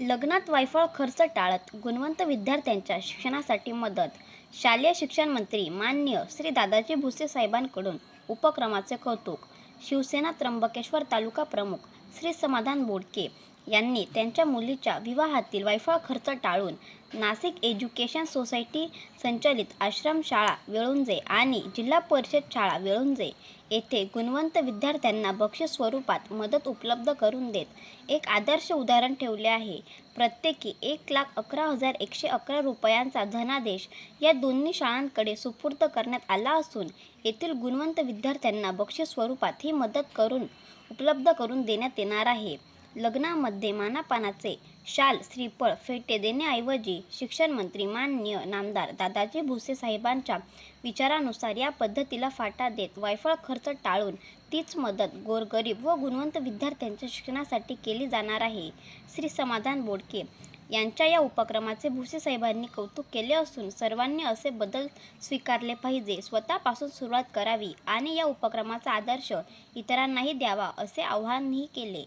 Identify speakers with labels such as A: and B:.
A: लग्नात वायफळ खर्च टाळत गुणवंत विद्यार्थ्यांच्या शिक्षणासाठी मदत. शालेय शिक्षण मंत्री मान्य श्री दादाजी भुसे साहेबांकडून उपक्रमाचे कौतुक. शिवसेना त्र्यंबकेश्वर तालुका प्रमुख श्री समाधान बोडके यांनी त्यांच्या मुलीच्या विवाहातील वायफळ खर्च टाळून नाशिक एज्युकेशन सोसायटी संचालित आश्रमशाळा वेळुंजे आणि जिल्हा परिषद शाळा वेळुंजे येथे गुणवंत विद्यार्थ्यांना बक्षीस स्वरूपात मदत उपलब्ध करून देत एक आदर्श उदाहरण ठेवले आहे. प्रत्येकी एक लाख अकरा हजार एकशे अकरा रुपयांचा धनादेश या दोन्ही शाळांकडे सुपूर्द करण्यात आला असून येथील गुणवंत विद्यार्थ्यांना बक्षीस स्वरूपात ही मदत करून उपलब्ध करून देण्यात येणार आहे. लग्नामध्ये मानापानाचे शाल श्रीफळ फेटे देण्याऐवजी शिक्षण मंत्री नामदार दादाजी भुसे साहेबांच्या विचारानुसार या पद्धतीला फाटा देत वायफळ खर्च टाळून तीच मदत गोरगरीब व गुणवंत विद्यार्थ्यांच्या शिक्षणासाठी केली जाणार आहे. श्री समाधान बोडके यांच्या या उपक्रमाचे भुसे साहेबांनी कौतुक केले असून सर्वांनी असे बदल स्वीकारले पाहिजे स्वतःपासून सुरुवात करावी आणि या उपक्रमाचा आदर्श इतरांनाही द्यावा असे आवाहनही केले.